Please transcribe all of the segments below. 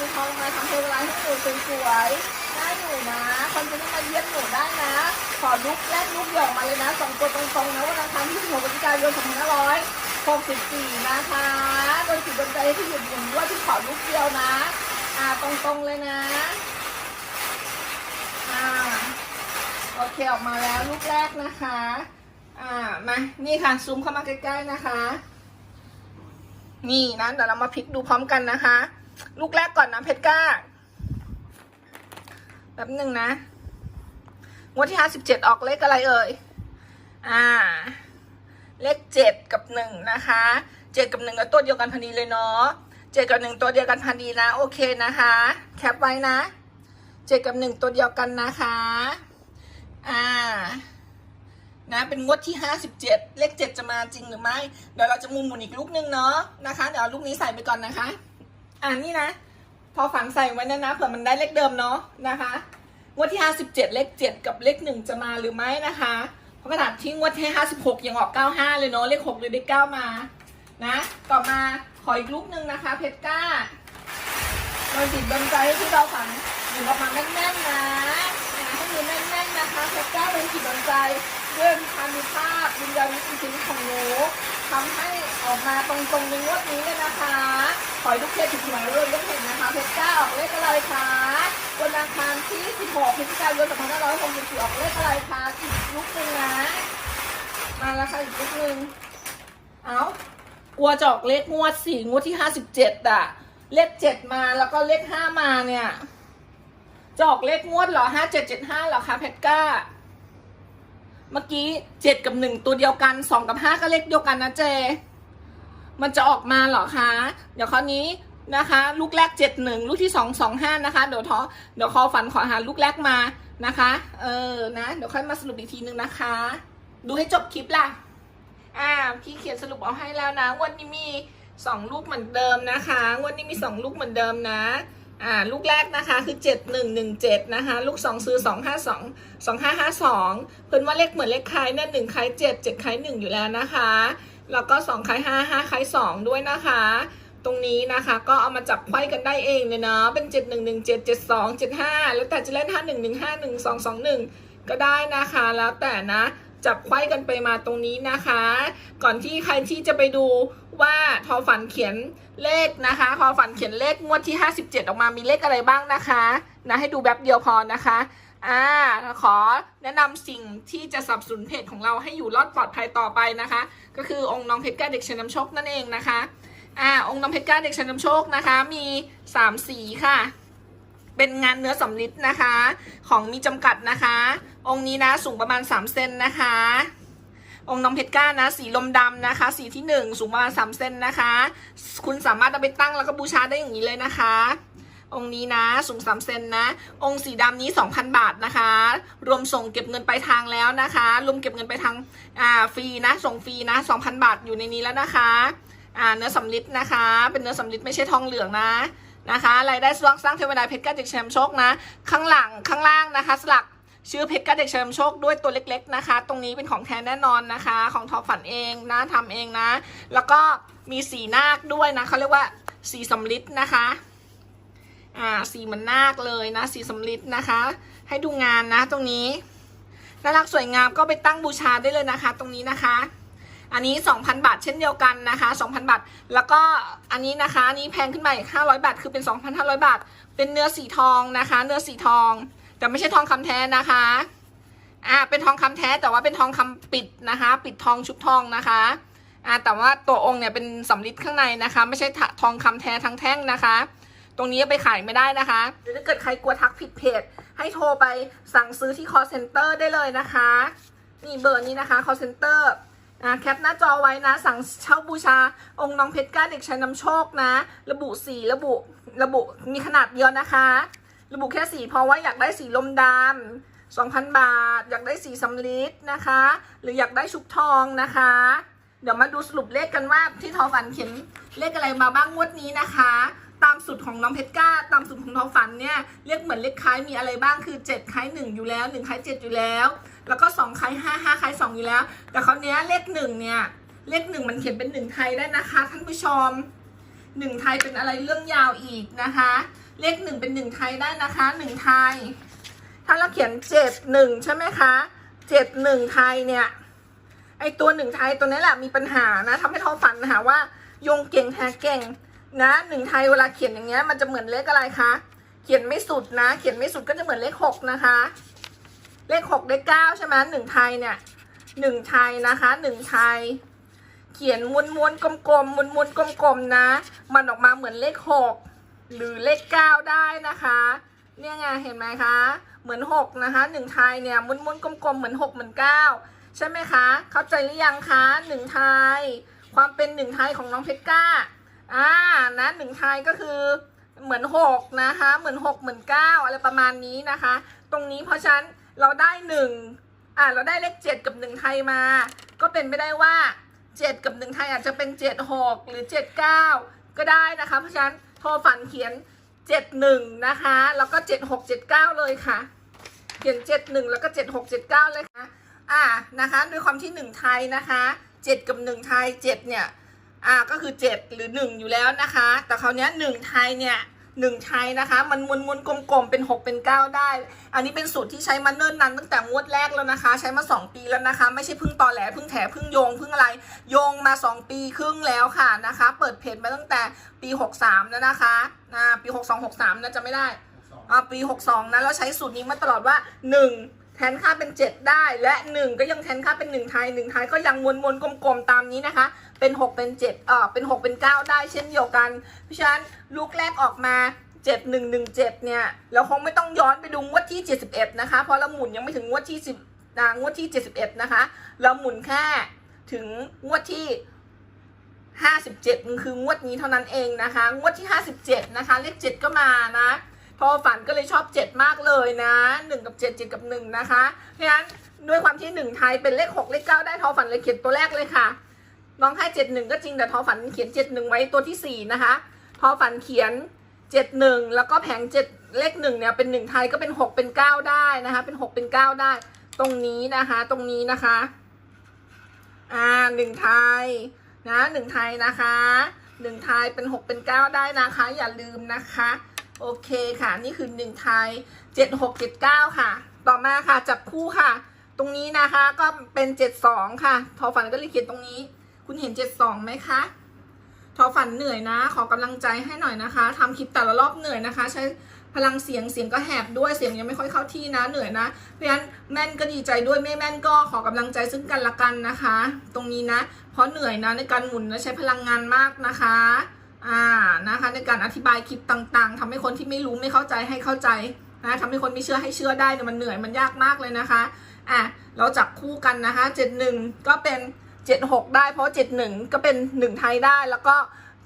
มีทองมาทำเทวดาให้หนูสวยๆได้หนูนะคนจะได้มาเยี่ยมหนูได้นะ ขอลุกแรกลุกหยอกมาเลยนะสองตัวตรงๆนะวันอังคารที่16พฤศจิกายน2564นะคะโดยจิตดนใจที่หยุดหมุนว่าที่ขอลุกเดียวนะ อ่าตรงๆเลยนะอ่าโอเคออกมาแล้วลูกแรกนะคะ อ่ามานี่ค่ะซูมเข้ามาใกล้ๆนะคะ นี่นะเดี๋ยวเรามาพลิกดูพร้อมกันนะคะ ลูกแรกก่อนนะเพชรก้าแป๊บหนึ่งนะงวดที่ห้าสิบเจ็ดออกเลขอะไรเอ่ย อ่า เลขเจ็ดกับหนึ่งนะคะเจ็ดกับหนึ่งก็ตัวเดียวกันพอดีเลยเนาะเจ็ดกับหนึ่งตัวเดียวกันพอดีนะ โอเคนะคะ แคปไว้นะเจ็ดกับหนึ่งตัวเดียวกันนะคะ อ่า นะ เป็นงวดที่57เจ็ดเลข7จะมาจริงหรือไม่ เดี๋ยวเราจะมุมหมุนอีกลูกนึงเนาะนะคะ เดี๋ยวลูกนี้ใส่ไปก่อนนะคะ อ่านี่นะ พอฝังใส่ไว้นะนะเผื่อมันได้เลขเดิมเนาะนะคะงวดที่ 57 เลข 7 กับเลข 1 จะมาหรือไม่นะคะเพราะขนาดที่งวดที่56 ยังออก 95 เลยเนาะเลข 6 เลยได้ 9 มานะต่อมาขออีกลูกนึงนะคะ เพชรก้าโดนจิตโดนใจให้ที่เราฝันหยุดออกมาแน่นๆนะนะให้ดูแน่นๆนะคะเพชรก้าเป็นจิตโดนใจด้วยพานุภาพวิญญาณวิถีของหนู ทำให้ออกมาตรงๆในงวดนี้เลยนะคะ ขอให้ทุกเพจถูกหวยรวยทุกเพจนะคะเพชรก้าออกเลขอะไรคะวันอังคารที่ 16พฤศจิกายน2564ออกเลขอะไรคะอีกลูกนึงนะ มาแล้วค่ะอีกลูกนึงเอากลัวจอกเลขงวดสี่งวดที่ห้าสิบเจ็ดอะเลขเจ็ดมาแล้วก็เลขห้ามาเนี่ย จออกเลขงวดเหรอห้าเจ็ดเจ็ดห้าเหรอคะเพชรก้า เมื่อกี้เจ็ดกับหนึ่งตัวเดียวกันสองกับห้าก็เลขเดียวกันนะเจ มันจะออกมาเหรอคะ เดี๋ยวคราวนี้นะคะ ลูกแรกเจ็ดหนึ่งลูกที่สองสองห้านะคะ เดี๋ยวทอเดี๋ยวคอฝันขอหาลูกแรกมานะคะ เออนะเดี๋ยวค่อยมาสรุปอีกทีนึงนะคะ ดูให้จบคลิปล่ะ อ่าพี่เขียนสรุปเอาให้แล้วนะวันนี้มีสองลูกเหมือนเดิมนะคะ วันนี้มีสองลูกเหมือนเดิมนะ อ่าลูกแรกนะคะคือเจ็ดหนึ่งหนึ่งเจ็ดนะคะ ลูกสองซื้อสองห้าสองสองห้าห้าสองเพิ่นว่าเลขเหมือนเลขคล้ายเนี่ยหนึ่งคล้ายเจ็ดเจ็ดคล้ายหนึ่งอยู่แล้วนะคะ แล้วก็สองคล้ายห้าห้าคล้ายสองด้วยนะคะ ตรงนี้นะคะก็เอามาจับไขว้กันได้เองเลยเนาะเป็นเจ็ดหนึ่งหนึ่งเจ็ดเจ็ดสองเจ็ดห้าแล้วแต่จะเล่นห้าหนึ่งหนึ่งห้าหนึ่งสองสองหนึ่งก็ได้นะคะ แล้วแต่นะ จับไข้กันไปมาตรงนี้นะคะ ก่อนที่ใครที่จะไปดูว่าทอฝันเขียนเลขนะคะทอฝันเขียนเลขงวดที่ 57 ออกมามีเลขอะไรบ้างนะคะนะให้ดูแบบเดียวพอนะคะอ่าขอแนะนำสิ่งที่จะสนับสนุนเพจของเราให้อยู่รอดปลอดภัยต่อไปนะคะ ก็คือองค์น้องเพชรก้าเด็กชนำโชคนั่นเองนะคะอ่าองค์น้องเพชรก้าเด็กชนำโชคนะคะ มี 3 สีค่ะ เป็นงานเนื้อสำลิดนะคะ ของมีจำกัดนะคะ องค์นี้นะสูงประมาณ 3 เซนนะคะ องค์น้องเพชรก้านะ สีลมดำนะคะ สีที่ 1 สูงประมาณ 3 เซนนะคะ คุณสามารถเอาไปตั้งแล้วก็บูชาได้อย่างนี้เลยนะคะ องค์นี้นะสูง 3 เซนนะ องค์สีดำนี้ 2,000 บาทนะคะ รวมส่งเก็บเงินไปทางแล้วนะคะ รวมเก็บเงินไปทางอ่าฟรีนะ ส่งฟรีนะ 2,000 บาทอยู่ในนี้แล้วนะคะอ่าเนื้อสำลิดนะคะ เป็นเนื้อสำลิดไม่ใช่ทองเหลืองนะ นะคะรายได้สร้างสร้างเทวดาเพชรก้าเด็กแชมโชคนะ ข้างหลังข้างล่างนะคะ สลักชื่อเพชรก้าเด็กแชมโชคด้วยตัวเล็ก ๆนะคะ ตรงนี้เป็นของแท้แน่นอนนะคะ ของทอฝันเองนะทำเองนะ แล้วก็มีสีนาคด้วยนะเขาเรียกว่าสีสำลิดนะคะอ่าสีเหมันนาคเลยนะ สีสำลิดนะคะ ให้ดูงานนะตรงนี้น่ารักสวยงามก็ไปตั้งบูชาได้เลยนะคะ ตรงนี้นะคะ อันนี้ 2,000 บาทเช่นเดียวกันนะคะ 2,000 บาท แล้วก็อันนี้นะคะนี้แพงขึ้นมาอีก 500 บาท คือเป็น 2,500 บาท เป็นเนื้อสีทองนะคะ เนื้อสีทอง แต่ไม่ใช่ทองคำแท้นะคะ อ่า เป็นทองคำแท้แต่ว่าเป็นทองคำปิดนะคะ ปิดทองชุบทองนะคะ อ่า แต่ว่าตัวองค์เนี่ยเป็นสำริดข้างในนะคะ ไม่ใช่ทองคำแท้ทั้งแท่งนะคะ ตรงนี้ไปขายไม่ได้นะคะ หรือถ้าเกิดใครกลัวทักผิดเพจ ให้โทรไปสั่งซื้อที่ call center ได้เลยนะคะ นี่เบอร์นี้นะคะ call center อ่าแคปหน้าจอไว้นะ สั่งเช่าบูชา องค์น้องเพชรก้าเด็กชายนำโชคนะ ระบุสีระบุระบุมีขนาดเดียวนะคะ ระบุแค่สีเพราะว่าอยากได้สีลมดำ2,000 บาท อยากได้สีสำลิดนะคะ หรืออยากได้ชุบทองนะคะ เดี๋ยวมาดูสรุปเลขกันว่าที่ทอฝันเขียนเลขอะไรมาบ้างงวดนี้นะคะ ตามสูตรของน้องเพชรก้า ตามสูตรของทอฝันเนี่ยเลขเหมือนเลขคล้ายมีอะไรบ้างคือ7คล้าย1อยู่แล้ว1คล้าย7อยู่แล้ว แล้วก็2คล้าย5 5คล้าย2อยู่แล้ว แต่คราวนี้เลข1เนี่ยเลขหนึ่งมันเขียนเป็นหนึ่งไทยได้นะคะท่านผู้ชมหนึ่งไทยเป็นอะไรเรื่องยาวอีกนะคะ เลขหนึ่งเป็นหนึ่งไทยได้นะคะหนึ่งไทย ถ้าเราเขียนเจ็ดหนึ่งใช่ไหมคะเจ็ดหนึ่งไทยเนี่ยไอตัวหนึ่งไทยตัวนี้แหละมีปัญหานะทำให้ท้อฝันนะคะว่าโยงเก่งแท้เก่ง นะหนึ่งไทยเวลาเขียนอย่างเงี้ยมันจะเหมือนเลขอะไรคะ เขียนไม่สุดนะ เขียนไม่สุดก็จะเหมือนเลขหกนะคะ เลขหกเลขเก้าใช่ไหมหนึ่งไทยเนี่ยหนึ่งไทยนะคะหนึ่งไทย เขียนม้วนมวนๆกลมๆม้วนมวนๆกลมๆนะ มันออกมาเหมือนเลขหกหรือเลขเก้าได้นะคะ เนี่ยไงเห็นไหมคะเหมือนหกนะคะหนึ่งไทยเนี่ยม้วนม้วนๆกลมๆเหมือนหกเหมือนเก้าใช่ไหมคะ เข้าใจหรือยังคะหนึ่งไทย ความเป็นหนึ่งไทยของน้องเพชรก้า อ่านะหนึ่งไทยก็คือเหมือนหกนะคะเหมือนหกเหมือนเก้าอะไรประมาณนี้นะคะ ตรงนี้เพราะฉะนั้นเราได้หนึ่งอ่าเราได้เลขเจ็ดกับหนึ่งไทยมา ก็เป็นไปได้ว่าเจ็ดกับหนึ่งไทยอาจจะเป็นเจ็ดหกหรือเจ็ดเก้าก็ได้นะคะ เพราะฉะนั้นโทรฝันเขียนเจ็ดหนึ่งนะคะ แล้วก็เจ็ดหกเจ็ดเก้าเลยค่ะ เขียนเจ็ดหนึ่งแล้วก็เจ็ดหกเจ็ดเก้าเลยค่ะอ่านะคะด้วยความที่หนึ่งไทยนะคะเจ็ดกับหนึ่งไทยเจ็ดเนี่ย อ่าก็คือเจ็ดหรือหนึ่งอยู่แล้วนะคะ แต่คราวเนี้ยหนึ่งไทยเนี่ยหนึ่งไทยนะคะ มันมวนมวนๆกลมๆเป็นหกเป็นเก้าได้ อันนี้เป็นสูตรที่ใช้มาเนิ่นนานตั้งแต่งวดแรกแล้วนะคะ ใช้มาสองปีแล้วนะคะ ไม่ใช่เพิ่งตอแหลเพิ่งแถเพิ่งโยงเพิ่งอะไร โยงมาสองปีครึ่งแล้วค่ะนะคะ เปิดเพจมาตั้งแต่ปีหกสามแล้วนะคะอ่าปีหกสองหกสามนะจะไม่ได้อ่าปี 62นะเราใช้สูตรนี้มาตลอดว่า 1แทนค่าเป็น 7 ได้และ 1 ก็ยังแทนค่าเป็น 1 ไทย 1 ไทยก็ยังวนวนๆกลมๆตามนี้นะคะ เป็น 6 เป็น7เอ่อเป็น 6 เป็น 9 ได้เช่นเดียวกัน เพราะฉะนั้นลูกแรกออกมา 7117 เนี่ย เราคงไม่ต้องย้อนไปดูงวดที่ 71 นะคะ เพราะเราหมุนยังไม่ถึงงวดที่ 10นะงวดที่ 71 นะคะ เราหมุนแค่ถึงงวดที่ 57มันคืองวดนี้เท่านั้นเองนะคะ งวดที่ 57 นะคะ เลข 7 ก็มานะพอฝันก็เลยชอบ 7 มากเลยนะ 1 กับ 7 7 กับ 1 นะคะเพราะฉะนั้นด้วยความที่ 1 ไทยเป็นเลข 6 เลข 9 ได้ทอฝันเลยเขียนตัวแรกเลยค่ะ น้องให้71ก็จริงแต่ทอฝันเขียน71ไว้ตัวทีสี่4นะคะทอฝันเขียน71แล้วก็แผง7เลข1เนี่ยเป็น1ไทยก็เป็น6เป็น9ได้นะคะ เป็น6เป็น9ได้ ตรงนี้นะคะ ตรงนี้นะคะอ่า1ไทยนะหนึ่งไทยนะคะหนึ่งไทยเป็นหกเป็นเก้าได้นะคะ อย่าลืมนะคะโอเคค่ะ นี่คือหนึ่งไทยเจ็ดหกเจ็ดเก้าค่ะ ต่อมาค่ะจับคู่ค่ะ ตรงนี้นะคะก็เป็นเจ็ดสองค่ะ ทอฝันก็เลยเขียนตรงนี้ คุณเห็นเจ็ดสองไหมคะทอฝันเหนื่อยนะ ขอกำลังใจให้หน่อยนะคะทำคลิปแต่ละรอบเหนื่อยนะคะ ใช้พลังเสียงเสียงก็แหบด้วยเสียงยังไม่ค่อยเข้าที่นะเหนื่อยนะเพราะฉะนั้นแม่นก็ดีใจด้วยไม่แม่นก็ขอกำลังใจซึ่งกันและกันนะคะ ตรงนี้นะ เพราะเหนื่อยนะในการหมุนนะใช้พลังงานมากนะคะอ่านะคะในการอธิบายคลิปต่างๆทำให้คนที่ไม่รู้ไม่เข้าใจให้เข้าใจนะทำให้คนไม่เชื่อให้เชื่อได้เนี่ยมันเหนื่อยมันยากมากเลยนะคะอะเราจับคู่กันนะคะเจ็ดหนึ่งก็เป็น เจ็ดหกได้ เพราะเจ็ดหนึ่งก็เป็นหนึ่งไทยได้แล้วก็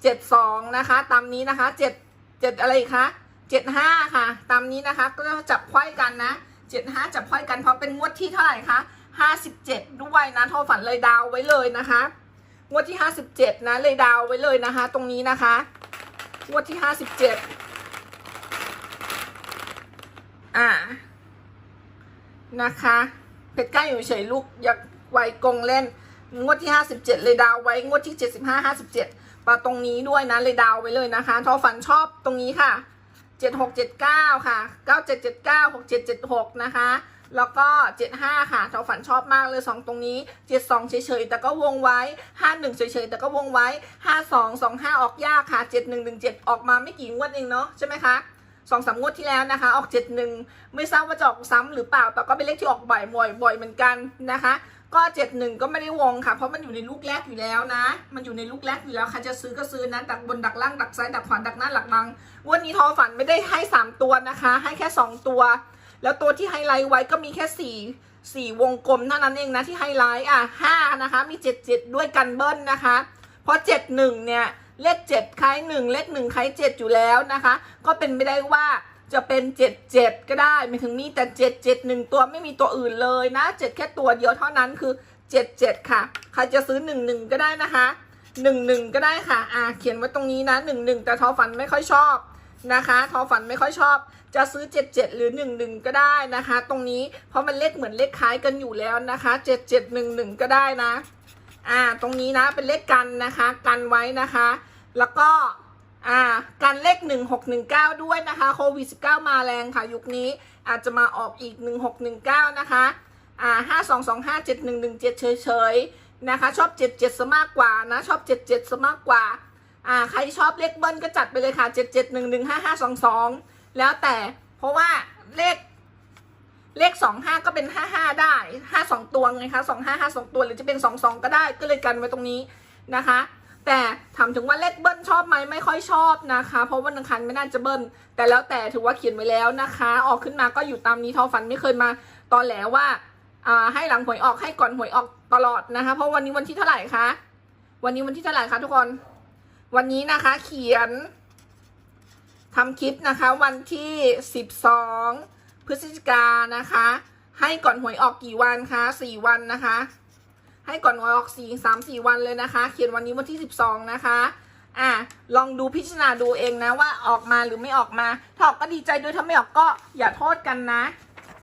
เจ็ดสองนะคะ ตามนี้นะคะเจ็ดเจ็ดอะไรคะเจ็ดห้าค่ะ ตามนี้นะคะก็จับไขว้กันนะเจ็ดห้าจับไขว้กันเพราะเป็นงวดที่เท่าไหร่คะห้าสิบเจ็ดด้วยนะโทรฝันเลยดาวไว้เลยนะคะงวดที่57นะเลยดาวไว้เลยนะคะ ตรงนี้นะคะงวดที่57อ่านะคะเพชรกล้าอยู่เฉยลูกอยากไวกงเล่น งวดที่ 57 เลยดาวไว้งวดที่ 75 57ปาตรงนี้ด้วยนะเลยดาวไว้เลยนะคะทอฝันชอบตรงนี้ค่ะ 7679 ค่ะ 9779 6776 นะคะ แล้วก็ 75 ค่ะทอฝันชอบมากเลย 2 ตรงนี้ 72 เฉยๆ แต่ก็วงไว้ 51 เฉยๆ แต่ก็วงไว้ 52 25 ออกยากค่ะ 7117 ออกมาไม่กี่งวดเองเนาะใช่ไหมคะสองสามงวดที่แล้วนะคะ ออก71ไม่ทราบว่าจะออกซ้ำหรือเปล่าแต่ก็เป็นเลขที่ออกบ่อยบ่อยบ่อยเหมือนกันนะคะ ก็71ก็ไม่ได้วงค่ะ เพราะมันอยู่ในลูกแรกอยู่แล้วนะ มันอยู่ในลูกแรกอยู่แล้วใครจะซื้อก็ซื้อนะ ดักบนดักล่างดักซ้ายดักขวาดักหน้าหลักลังวันนี้ทอฝันไม่ได้ให้3ตัวนะคะ ให้แค่2ตัว แล้วตัวที่ไฮไลท์ไว้ก็มีแค่สี่สี่วงกลมเท่านั้นเองนะที่ไฮไลท์อะห้านะคะ มีเจ็ดเจ็ดด้วยกันเบิ้ลนะคะ เพราะเจ็ดหนึ่งเนี่ยเลขเจ็ดคล้ายหนึ่งเลขหนึ่งคล้ายเจ็ดอยู่แล้วนะคะ ก็เป็นไม่ได้ว่า จะเป็นเจ็ดเจ็ดก็ได้ไม่ถึงมีแต่เจ็ดเจ็ดหนึ่งตัวไม่มีตัวอื่นเลยนะเจ็ดแค่ตัวเดียวเท่านั้นคือเจ็ดเจ็ดค่ะใครจะซื้อหนึ่งหนึ่งก็ได้นะคะหนึ่งหนึ่งก็ได้ค่ะอ่าเขียนไว้ตรงนี้นะหนึ่งหนึ่งแต่ทอฝันไม่ค่อยชอบนะคะทอฝันไม่ค่อยชอบ จะซื้อ 77 หรือ 11 ก็ได้นะคะ ตรงนี้เพราะมันเลขเหมือนเลขคล้ายกันอยู่แล้วนะคะ 7711 ก็ได้นะ อ่า ตรงนี้นะเป็นเลขกันนะคะ กันไว้นะคะ แล้วก็ อ่าการเลขหนึ่งหกหนึ่งเก้าด้วยนะคะโควิดสิบเก้ามาแรงค่ะ ยุคนี้อาจจะมาออกอีกหนึ่งหกหนึ่งเก้านะคะอ่าห้าสองสองห้าเจ็ดหนึ่งหนึ่งเจ็ดเฉยๆนะคะ ชอบเจ็ดเจ็ดซะมากกว่านะ ชอบเจ็ดเจ็ดซะมากกว่าอ่าใครชอบเลขเบิ้ลก็จัดไปเลยค่ะเจ็ดเจ็ดหนึ่งหนึ่งห้าห้าสองสองแล้วแต่เพราะว่าเลขเลขสองห้าก็เป็นห้าห้าได้ห้าสองตัวไงคะสองห้าห้าสองตัวหรือจะเป็นสองสองก็ได้ก็เลยกันไว้ตรงนี้นะคะ แต่ถามถึงว่าเลขเบิ้ลชอบไหมไม่ค่อยชอบนะคะ เพราะวันอังคารไม่น่าจะเบิ้ลแต่แล้วแต่ถือว่าเขียนไว้แล้วนะคะ ออกขึ้นมาก็อยู่ตามนี้ทอฝันไม่เคยมาตอนแหลว่าอ่าให้หลังหวยออกให้ก่อนหวยออกตลอดนะคะ เพราะวันนี้วันที่เท่าไหร่คะวันนี้วันที่เท่าไหร่คะทุกคน วันนี้นะคะ เขียนทำคลิปนะคะ วันที่สิบสองพฤศจิกานะคะ ให้ก่อนหวยออกกี่วันคะสี่วันนะคะ ให้ก่อนออกสี่สามสี่วันเลยนะคะ เขียนวันนี้วันที่สิบสองนะคะอะลองดูพิจารณาดูเองนะว่าออกมาหรือไม่ออกมาถ้าออกก็ดีใจด้วยถ้าไม่ออกก็อย่าโทษกันนะ